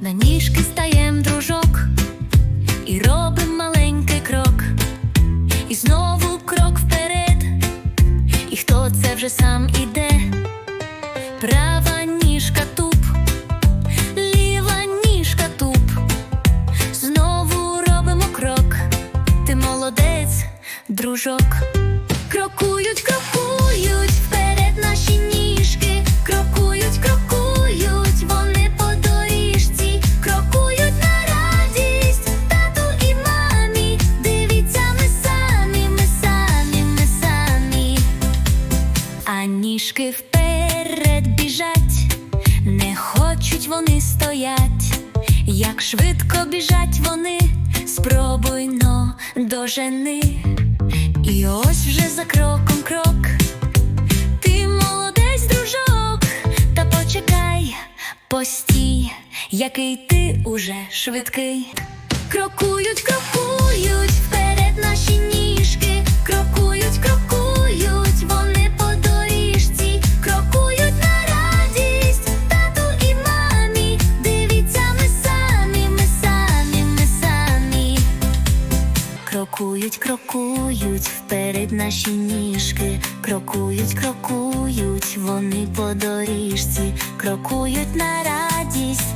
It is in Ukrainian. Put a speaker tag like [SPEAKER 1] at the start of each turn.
[SPEAKER 1] На ніжки стаєм дружок і робим маленький крок, і знову крок вперед, і хто це вже сам іде, права ніжка туп, ліва ніжка туп, знову робимо крок, ти молодець, дружок, крокують крокують. А вперед біжать, не хочуть вони стоять. Як швидко біжать вони, спробуй но дожени. І ось вже за кроком крок. Ти молодець, дружок, та почекай, постій, який ти уже швидкий. Крокують, крокують Крокують, крокують вперед наші ніжки, крокують, крокують, вони по доріжці, крокують на радість